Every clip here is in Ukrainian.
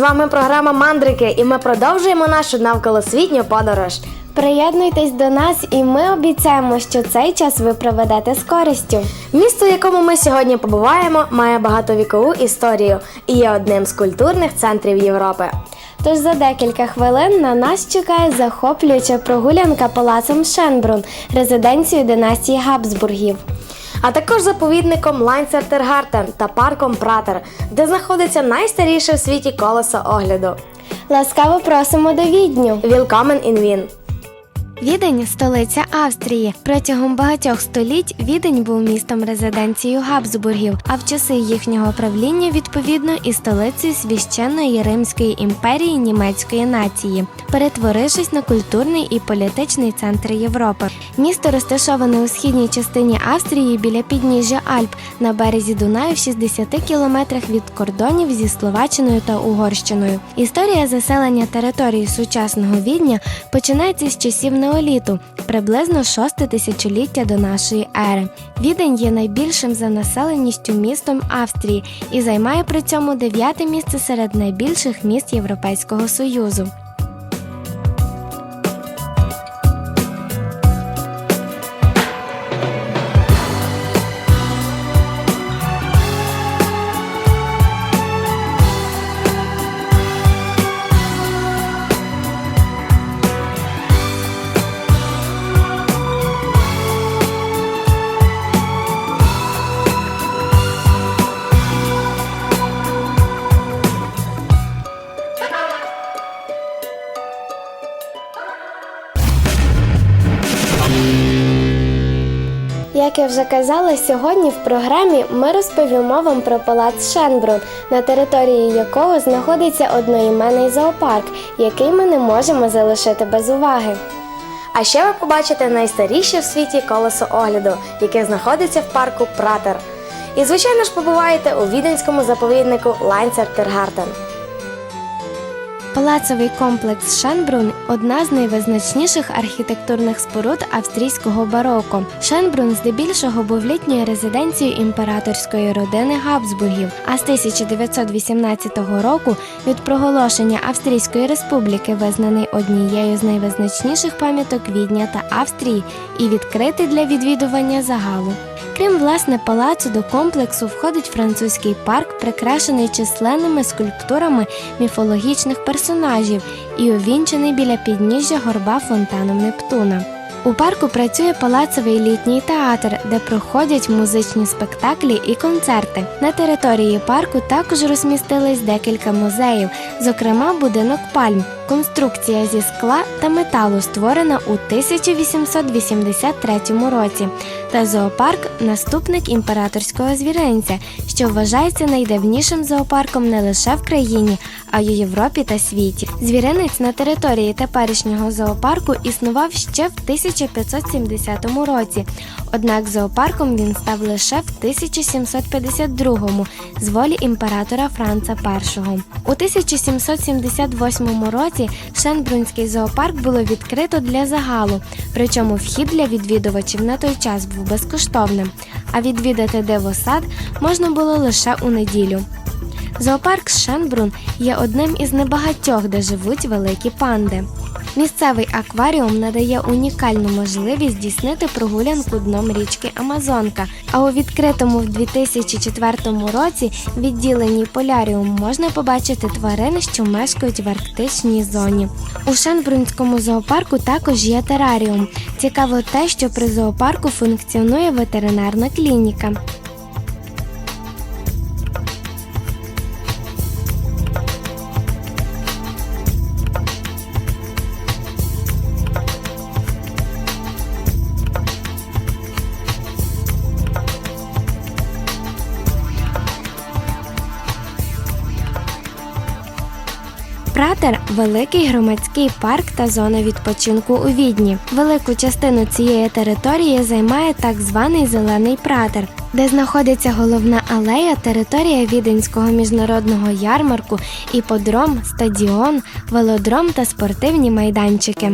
З вами програма Мандрики, і ми продовжуємо нашу навколосвітню подорож. Приєднуйтесь до нас, і ми обіцяємо, що цей час ви проведете з користю. Місто, в якому ми сьогодні побуваємо, має багатовікову історію і є одним з культурних центрів Європи. Тож за декілька хвилин на нас чекає захоплююча прогулянка палацом Шенбрун, резиденцією династії Габсбургів. А також заповідником Лайнцертергартен та парком Пратер, де знаходиться найстаріше в світі колесо огляду. Ласкаво просимо до Відню. Вілкомен in Wien. Відень столиця Австрії. Протягом багатьох століть Відень був містом резиденцією Габсбургів, а в часи їхнього правління відповідно і столицею священної Римської імперії німецької нації, перетворившись на культурний і політичний центр Європи. Місто розташоване у східній частині Австрії біля підніжжя Альп на березі Дунаю в 60 кілометрах від кордонів зі Словаччиною та Угорщиною. Історія заселення території сучасного Відня починається з часів неоліту, приблизно 6 тисячоліття до нашої ери. Відень є найбільшим за населеністю містом Австрії і займає при цьому дев'яте місце серед найбільших міст Європейського Союзу. Як я вже казала, сьогодні в програмі ми розповімо вам про палац Шенбрун, на території якого знаходиться одноіменний зоопарк, який ми не можемо залишити без уваги. А ще ви побачите найстаріше в світі колесо огляду, яке знаходиться в парку Пратер. І, звичайно ж, побуваєте у віденському заповіднику Лайнцертергартен. Палацовий комплекс Шенбрун одна з найвизначніших архітектурних споруд австрійського бароко. Шенбрун здебільшого був літньою резиденцією імператорської родини Габсбургів. А з 1918 року від проголошення Австрійської республіки визнаний однією з найвизначніших пам'яток Відня та Австрії і відкритий для відвідування загалу. Крім власне палацу, до комплексу входить французький парк, прикрашений численними скульптурами міфологічних персонажів і увінчений біля підніжжя горба фонтаном Нептуна. У парку працює палацовий літній театр, де проходять музичні спектаклі і концерти. На території парку також розмістились декілька музеїв, зокрема будинок пальм, конструкція зі скла та металу, створена у 1883 році, та зоопарк наступник імператорського звіринця, що вважається найдавнішим зоопарком не лише в країні, а й у Європі та світі. Звіринець на території теперішнього зоопарку існував ще в 1570 році. Однак зоопарком він став лише в 1752 з волі імператора Франца І. У 1778 році Шенбрунський зоопарк було відкрито для загалу, причому вхід для відвідувачів на той час був безкоштовним, а відвідати дивосад можна було лише у неділю. Зоопарк Шенбрун є одним із небагатьох, де живуть великі панди. Місцевий акваріум надає унікальну можливість здійснити прогулянку дном річки Амазонка. А у відкритому в 2004 році відділенні поляріум можна побачити тварин, що мешкають в арктичній зоні. У Шенбрунському зоопарку також є тераріум. Цікаво те, що при зоопарку функціонує ветеринарна клініка. Пратер великий громадський парк та зона відпочинку у Відні. Велику частину цієї території займає так званий зелений пратер, де знаходиться головна алея, територія віденського міжнародного ярмарку, іподром, стадіон, велодром та спортивні майданчики.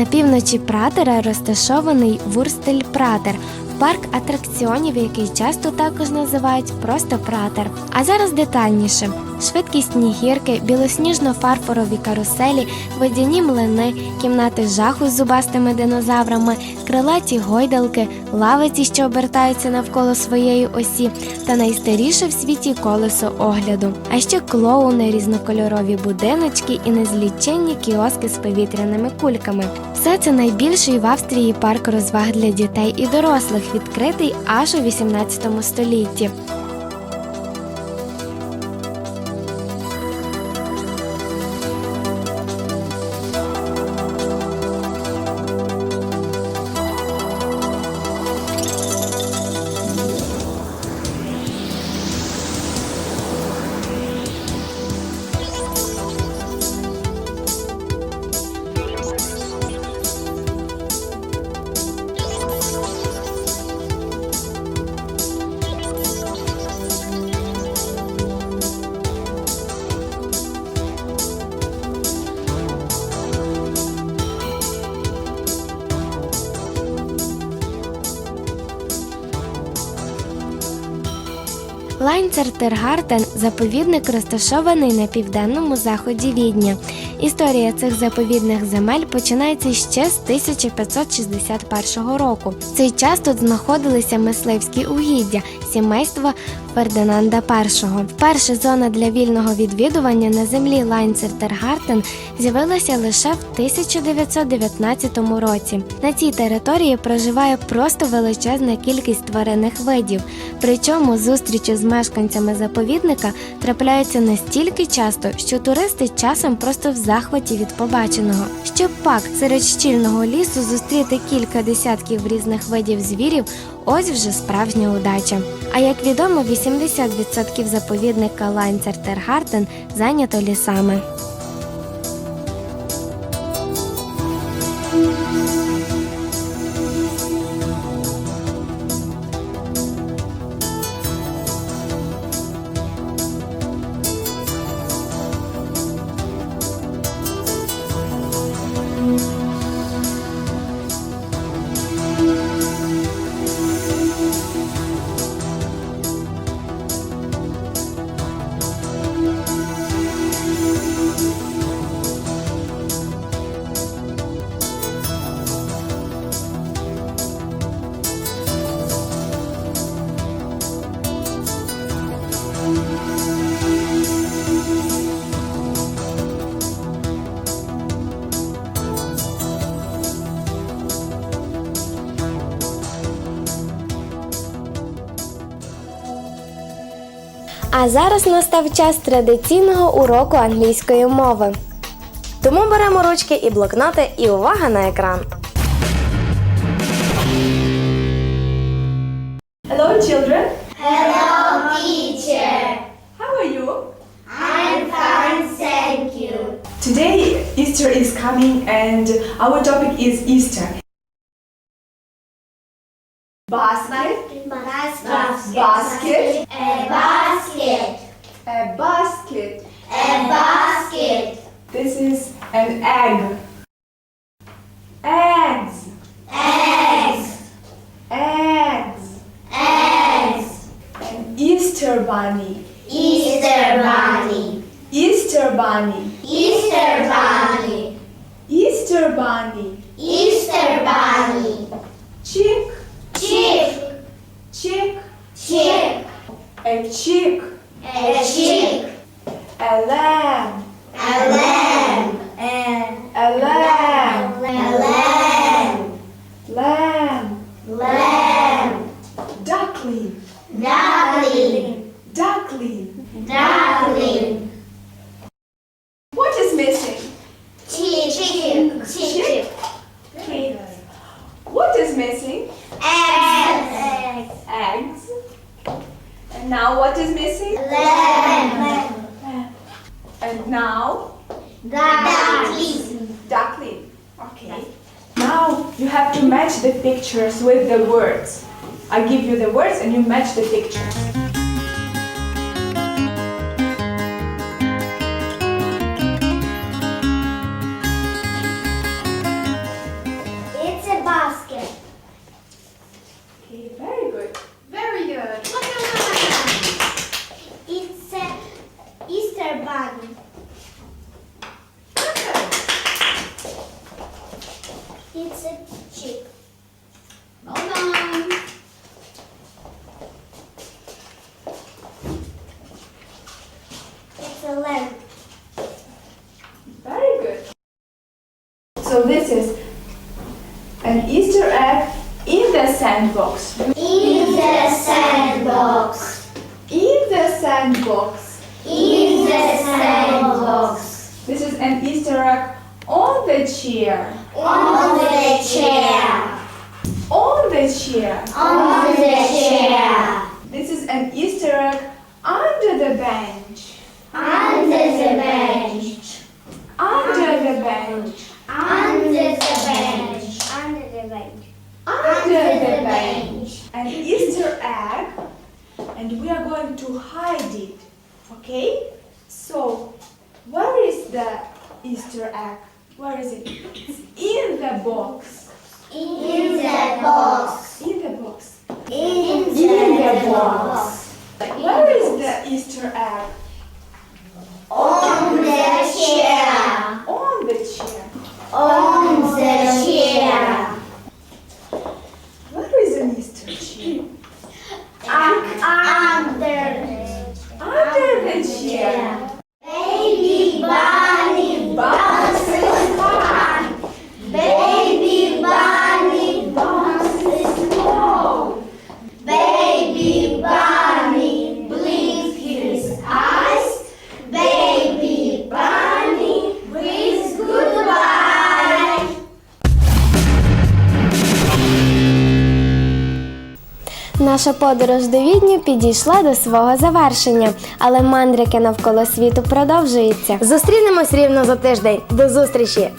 На півночі Пратера розташований Вурстель Пратер. Парк атракціонів, який часто також називають просто пратер. А зараз детальніше: швидкісні гірки, білосніжно-фарфорові каруселі, водяні млини, кімнати жаху з зубастими динозаврами, крилаті гойдалки, лавиці, що обертаються навколо своєї осі, та найстаріше в світі колесо огляду. А ще клоуни, різнокольорові будиночки і незліченні кіоски з повітряними кульками. Все це найбільший в Австрії парк розваг для дітей і дорослих, відкритий аж у 18 столітті. Лайнцертергартен заповідник розташований на південному заході Відня. Історія цих заповідних земель починається ще з 1561 року. В цей час тут знаходилися мисливські угіддя сімейства Фердинанда І. Вперше зона для вільного відвідування на землі Лайнцертергартен з'явилася лише в 1919 році. На цій території проживає просто величезна кількість тваринних видів. Причому зустрічі з мешканцями заповідника трапляються настільки часто, що туристи часом просто в захваті від побаченого. Щоб пак серед щільного лісу зустріти кілька десятків різних видів звірів, ось вже справжня удача. А як відомо, 80% заповідника Лайнцертергарден зайнято лісами. А зараз настав час традиційного уроку англійської мови. Тому беремо ручки і блокноти, і увага на екран. Topic is Easter. Basket. Basket. Basket. A basket. A basket. A basket. This is an egg. Eggs. Eggs. Eggs. Eggs. An Easter bunny. Easter bunny. Easter bunny. Easter bunny. Easter bunny. Easter bunny. Chick. Chick. Chick. Chick. A chick. A chick. A lamb. A lamb. And A lamb. a lamb. Lamb. Lamb. Duckling. Duckling. Duckling. Duckling. What is missing? Chick. Chick. Chick. Okay. What is missing? Eggs. And now what is missing? Lamb. And now Duckling. duckling. Okay. Now you have to match the pictures with the words. I give you the words and you match the pictures. So this is an Easter egg in the sandbox. In the sandbox. In the sandbox. In the sandbox. This is an Easter egg on the chair. On the chair. On the chair. On the chair. This is an Easter egg under the bench. Under the bench. Under the bench. Under the bench. Under the bench. Under the bench. An Easter egg. And we are going to hide it. Okay? So, where is the Easter egg? Where is it? It's in the box. In the box. In the box. In In the the box. box. Where is the Easter egg? On the chair. Наша подорож до Відню підійшла до свого завершення, але мандрики навколо світу продовжуються. Зустрінемось рівно за тиждень. До зустрічі!